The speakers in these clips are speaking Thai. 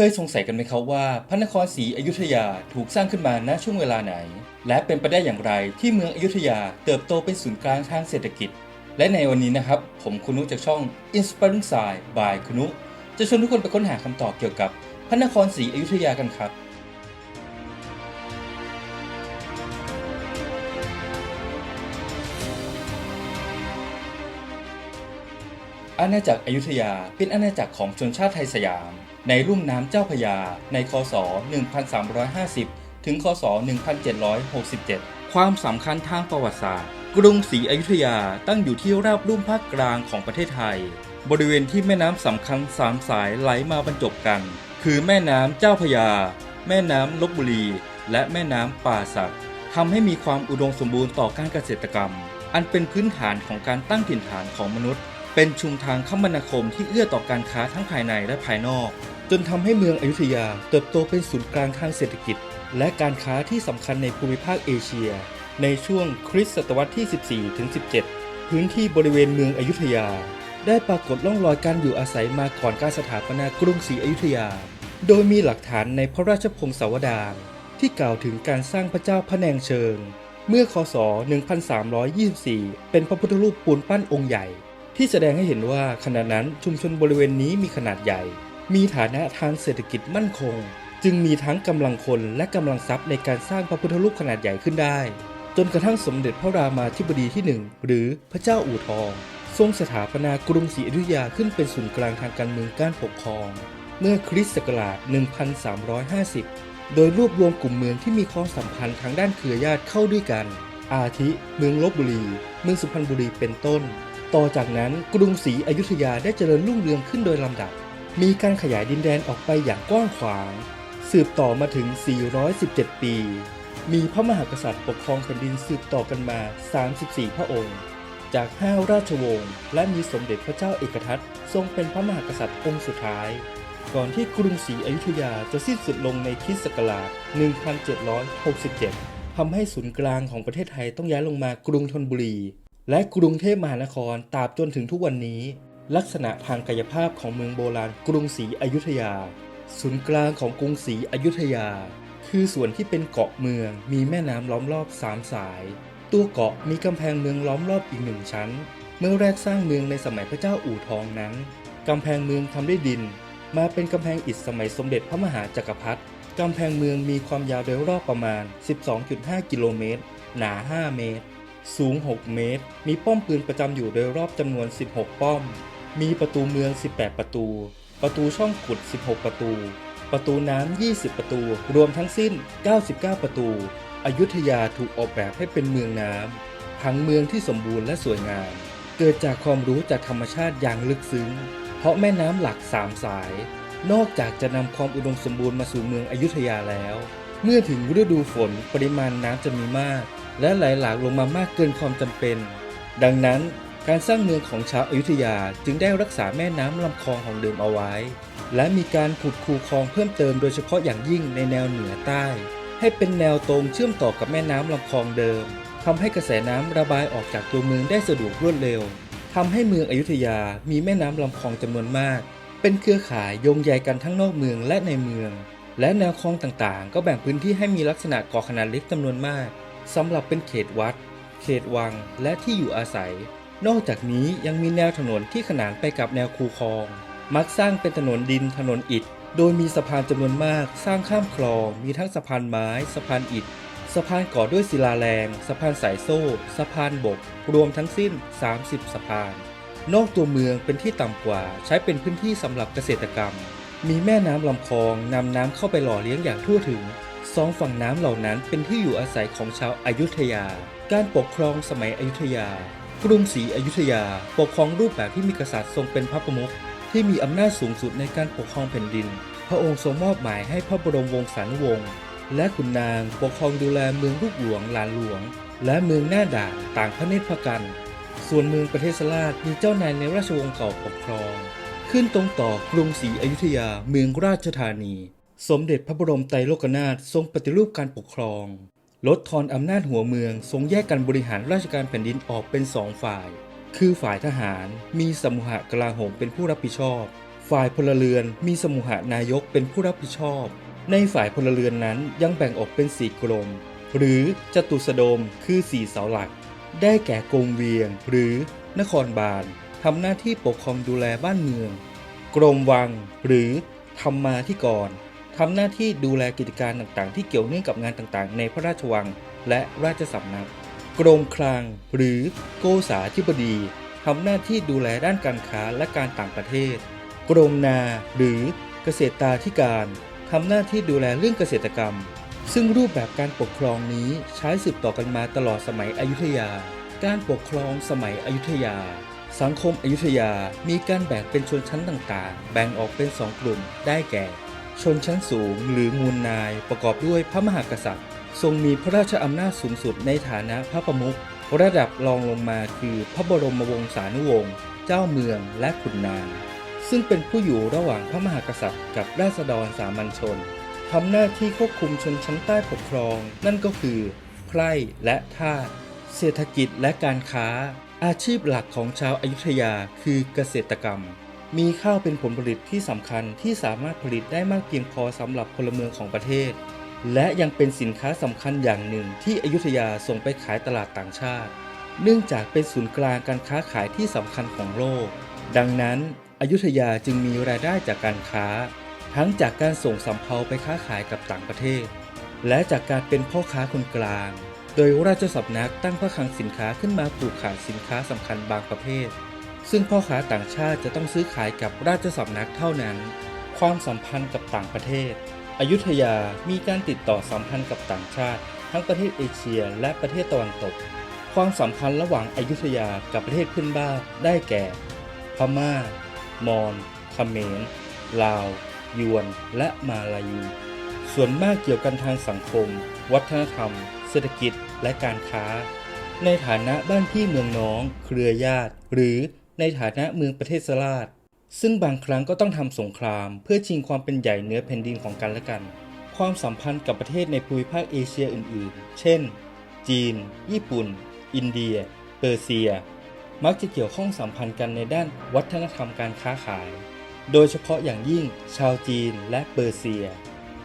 เคยสงสัยกันไหมครับว่าพระนครศรีอยุธยาถูกสร้างขึ้นมาณช่วงเวลาไหน และเป็นไปได้อย่างไรที่เมืองอยุธยาเติบโตเป็นศูนย์กลางทางเศรษฐกิจ และในวันนี้นะครับ ผมคุณนุจากช่อง Inspiring Side by คุณนุจะชวนทุกคนไปค้นหาคำตอบเกี่ยวกับพระนครศรีอยุธยากันครับ อาณาจักรอยุธยาเป็นอาณาจักรของชนชาติไทยสยาม ในลุ่มน้ำเจ้าพยา ในคศ 1350 ถึง คศ 1767 ความสำคัญทางประวัติศาสตร์ กรุงศรีอยุธยาตั้งอยู่ที่ราบลุ่มภาคกลางของประเทศไทย บริเวณที่แม่น้ำสำคัญสามสายไหลมาบรรจบกัน คือแม่น้ำเจ้าพยา แม่น้ำลบบุรี และแม่น้ำป่าสักทำให้มีความอุดมสมบูรณ์ต่อการเกษตรกรรม อันเป็นพื้นฐานของการตั้งถิ่นฐานของมนุษย์ เป็นชุมทางคมนาคมที่เอื้อต่อการค้าทั้งภายในและภายนอก จนทำให้เมืองอยุธยาเติบโตเป็นศูนย์กลางทางเศรษฐกิจ และการค้าที่สำคัญในภูมิภาคเอเชีย ในช่วงคริสตศตวรรษที่ 14ถึง17 พื้นที่บริเวณเมืองอยุธยา ได้ปรากฏร่องรอยการอยู่อาศัยมาก่อนการสถาปนากรุงศรีอยุธยา โดยมีหลักฐานในพระราชพงศาวดารที่กล่าวถึงการสร้างพระเจ้าพระแนงเชิง เมื่อคศ 1324 เป็นพระพุทธรูปปูนปั้นองค์ใหญ่ ที่แสดงให้เห็นว่าขณะนั้นชุมชนบริเวณนี้มีขนาดใหญ่ มีฐานะทางเศรษฐกิจมั่นคง จึงมีทั้งกำลังคนและกำลังทรัพย์ในการสร้างพระพุทธรูปขนาดใหญ่ขึ้นได้ จนกระทั่งสมเด็จพระรามาธิบดีที่หนึ่งหรือพระเจ้าอู่ทอง ทรงสถาปนากรุงศรีอยุธยาขึ้นเป็นศูนย์กลางทางการเมืองการปกครอง เมื่อคริสต์ศักราช 1350 โดยรวบรวมกลุ่มเมืองที่มีความสัมพันธ์ทางด้านเครือญาติเข้าด้วยกัน อาทิ เมืองลบบุรี เมืองสุพรรณบุรีเป็นต้น ต่อจากนั้นกรุงศรีอยุธยาได้เจริญรุ่งเรืองขึ้นโดยลำดับ มีการขยายดินแดนออกไปอย่างกว้างขวาง สืบต่อมาถึง 417 ปี มีพระมหากษัตริย์ปกครองแผ่นดินสืบต่อกันมา 34 พระองค์ จาก 5 ราชวงศ์ และมีสมเด็จพระเจ้าเอกทัตทรงเป็นพระมหากษัตริย์องค์สุดท้าย ก่อนที่กรุงศรีอยุธยาจะสิ้นสุดลงในคริสต์ศักราช 1767ทำให้ศูนย์กลางของประเทศไทยต้องย้ายลงมากรุงธนบุรี และกรุงเทพมหานครตราบจนถึงทุกวันนี้ ลักษณะทางกายภาพของเมืองโบราณกรุงศรีอยุธยา ศูนย์กลางของกรุงศรีอยุธยา คือส่วนที่เป็นเกาะเมืองมีแม่น้ำล้อมรอบสามสาย ตัวเกาะมีกำแพงเมืองล้อมรอบอีกหนึ่งชั้น เมื่อแรกสร้างเมืองในสมัยพระเจ้าอู่ทองนั้นกำแพงเมืองทำด้วยดิน มาเป็นกำแพงอิฐสมัยสมเด็จพระมหาจักรพรรดิกำแพงเมืองมีความยาวโดยรอบประมาณ 12.5 กิโลเมตร หนา 5 เมตร สูง 6 เมตร มีป้อมปืนประจำอยู่โดยรอบจำนวน 16 ป้อม มีประตูเมือง 18 ประตู ประตูช่องขุด 16 ประตู ประตูน้ำ 20 ประตู รวมทั้งสิ้น 99 ประตู อยุธยาถูกออกแบบให้เป็นเมืองน้ำผังเมืองที่สมบูรณ์และสวยงาม เกิดจากความรู้จากธรรมชาติอย่างลึกซึ้ง เพราะแม่น้ำหลักสามสาย นอกจากจะนำความอุดมสมบูรณ์มาสู่เมืองอยุธยาแล้ว เมื่อถึงฤดูฝนปริมาณน้ำจะมีมาก และไหลหลากลงมามากเกินความจำเป็น ดังนั้นการสร้างเมืองของชาวอยุธยาจึงได้รักษาแม่น้ำลำคลองของเดิมเอาไว้ และมีการขุดคูคลองเพิ่มเติมโดยเฉพาะอย่างยิ่งในแนวเหนือใต้ ให้เป็นแนวตรงเชื่อมต่อกับแม่น้ำลำคลองเดิมทำให้กระแสน้ำระบายออกจากตัวเมืองได้สะดวกรวดเร็วทำให้เมืองอยุธยามีแม่น้ำลำคลองจำนวนมาก เป็นเครือข่ายโยงใยกันทั้งนอกเมืองและในเมือง และแนวคลองต่างๆ ก็แบ่งพื้นที่ให้มีลักษณะก่อขนาดเล็กจำนวนมากสำหรับเป็นเขตวัด เขตวัง และที่อยู่อาศัย นอกจากนี้ยังมีแนวถนนที่ขนานไปกับแนวคูคลอง มักสร้างเป็นถนนดินถนนอิฐ โดยมีสะพานจำนวนมาก สร้างข้ามคลอง มีทั้งสะพานไม้ สะพานอิฐ สะพานก่อด้วยศิลาแรง สะพานสายโซ่ สะพานบก รวมทั้งสิ้น 30 สะพาน นอกตัวเมืองเป็นที่ต่ำกว่า ใช้เป็นพื้นที่สำหรับเกษตรกรรม มีแม่น้ำลำคลองนำน้ำเข้าไปหล่อเลี้ยงอย่างทั่วถึงสองฝั่งน้ำเหล่านั้นเป็นที่อยู่อาศัยของชาวอายุทยา การปกครองสมัยอยุธยา กรุงศรีอยุธยา ปกครองรูปแบบที่มีกษัตริย์ทรงเป็นพระประมุขที่มีอำนาจสูงสุดในการปกครองแผ่นดิน พระองค์ทรงมอบหมายให้พระบรมวงศานุวงศ์และขุนนางปกครองดูแลเมืองลูกหลวงหลานหลวง และเมืองหน้าด่านต่างพระเนตรพระกัน ส่วนเมืองประเทศราชมีเจ้านายในราชวงศ์เก่าปกครอง ขึ้นตรงต่อกรุงศรีอยุธยาเมืองราชธานี สมเด็จพระบรมไตรโลกนาถทรงปฏิรูปการปกครอง ลดทอนอำนาจหัวเมือง ทรงแยกการบริหารราชการแผ่นดินออกเป็นสองฝ่าย คือฝ่ายทหารมีสมุหกลาโหมเป็นผู้รับผิดชอบ ฝ่ายพลเรือนมีสมุหนายกเป็นผู้รับผิดชอบ ในฝ่ายพลเรือนนั้นยังแบ่งออกเป็นสี่กรมหรือจตุสดมคือสี่เสาหลัก ได้แก่กรมเวียงหรือนครบาล ทำหน้าที่ปกครองดูแลบ้านเมือง กรมวัง หรือธรรมาธิกรทำหน้าที่ดูแลกิจการต่างๆ ที่เกี่ยวเนื่องกับงานต่างๆ ในพระราชวัง และราชสำนัก กรมคลัง หรือโกษาธิบดีทำหน้าที่ดูแลด้านการค้าและการต่างประเทศ กรมนา หรือเกษตรตาธิการทำหน้าที่ดูแลเรื่องเกษตรกรรม ซึ่งรูปแบบการปกครองนี้ใช้สืบต่อกันมาตลอดสมัยอยุธยา การปกครองสมัยอยุธยา สังคมอยุธยามีการแบ่งเป็นชนชั้นต่างๆ แบ่งออกเป็นสองกลุ่ม ได้แก่ ชนชั้นสูงหรือมูลนายประกอบด้วยพระมหากษัตริย์ ทรงมีพระราชอำนาจสูงสุดในฐานะพระประมุข ระดับรองลงมาคือพระบรมวงศานุวงศ์ เจ้าเมืองและขุนนาง ซึ่งเป็นผู้อยู่ระหว่างพระมหากษัตริย์ กับราษฎรสามัญชน ทำหน้าที่ควบคุมชนชั้นใต้ปกครอง นั่นก็คือไพร่และทาส เศรษฐกิจและการค้า อาชีพหลักของชาวอายุทยาคือเกษตรกรรม มีข้าวเป็นผลผลิตที่สำคัญที่สามารถผลิตได้มากเพียงพอสำหรับพลเมืองของประเทศ และยังเป็นสินค้าสำคัญอย่างหนึ่งที่อยุธยาส่งไปขายตลาดต่างชาติ เนื่องจากเป็นศูนย์กลางการค้าขายที่สำคัญของโลก ดังนั้นอยุธยาจึงมีรายได้จากการค้า ทั้งจากการส่งสำเภาไปค้าขายกับต่างประเทศ และจากการเป็นพ่อค้าคนกลาง โดยราชสำนักตั้งพระคลังสินค้าขึ้นมาปลูกขายสินค้าสำคัญบางประเภท ซึ่งพ่อค้าต่างชาติจะต้องซื้อขายกับราชสำนักเท่านั้น ความสัมพันธ์กับต่างประเทศ อยุธยามีการติดต่อสัมพันธ์กับต่างชาติ ทั้งประเทศเอเชียและประเทศตะวันตก ความสัมพันธ์ระหว่างอยุธยากับประเทศเพื่อนบ้านได้แก่ พม่า มอญเขมร ลาว ยวน และมาลายู ส่วนมากเกี่ยวกันทางสังคม วัฒนธรรม เศรษฐกิจและการค้า ในฐานะบ้านพี่เมืองน้อง เครือญาติ หรือในฐานะเมืองประเทศสลาดซึ่งบางครั้งก็ต้องทำสงคราม เพื่อชิงความเป็นใหญ่เนื้อแผ่นดินของกันและกัน ความสัมพันธ์กับประเทศในภูมิภาคเอเชียอื่น ๆ เช่น จีน ญี่ปุ่น อินเดีย เปอร์เซีย มักจะเกี่ยวข้องสัมพันธ์กันในด้านวัฒนธรรมการค้าขาย โดยเฉพาะอย่างยิ่งชาวจีนและเปอร์เซีย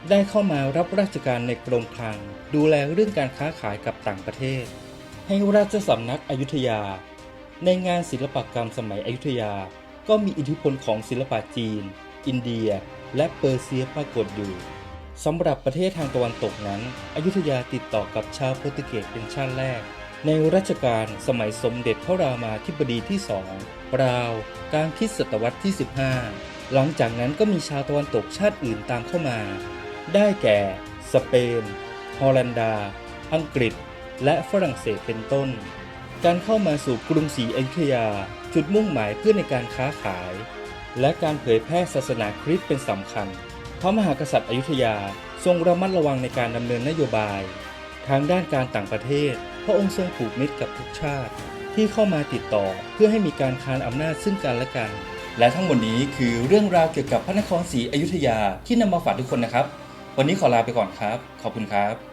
ได้เข้ามารับราชการในกรมคลัง ดูแลเรื่องการค้าขายกับต่างประเทศ ให้ราชสำนักอยุธยา ในงานศิลปกรรมสมัยอยุธยา ก็มีอิทธิพลของศิลปะจีน อินเดีย และเปอร์เซียปรากฏอยู่สำหรับประเทศทางตะวันตกนั้น อยุธยาติดต่อกับชาวโปรตุเกสเป็นชาติแรก ในรัชกาลสมัยสมเด็จพระรามาธิบดีที่สองราวกลางคริสตศตวรรษที่ 15 หลังจากนั้นก็มีชาวตะวันตกชาติอื่นตามเข้ามา ได้แก่ สเปน ฮอลันดา อังกฤษ และฝรั่งเศสเป็นต้น การเข้ามาสู่กรุงศรีอยุธยา จุดมุ่งหมายเพื่อในการค้าขาย และการเผยแพร่ศาสนาคริสต์เป็นสำคัญ พระมหากษัตริย์อยุธยาทรงระมัดระวังในการดำเนินนโยบาย ทางด้านการต่างประเทศ พระองค์ทรงผูกมิตรกับทุกชาติ ที่เข้ามาติดต่อเพื่อให้มีการคานอำนาจซึ่งกันและกัน และทั้งหมดนี้คือเรื่องราวเกี่ยวกับพระนครศรีอยุธยาที่นำมาฝากทุกคนนะครับ วันนี้ขอลาไปก่อนครับ ขอบคุณครับ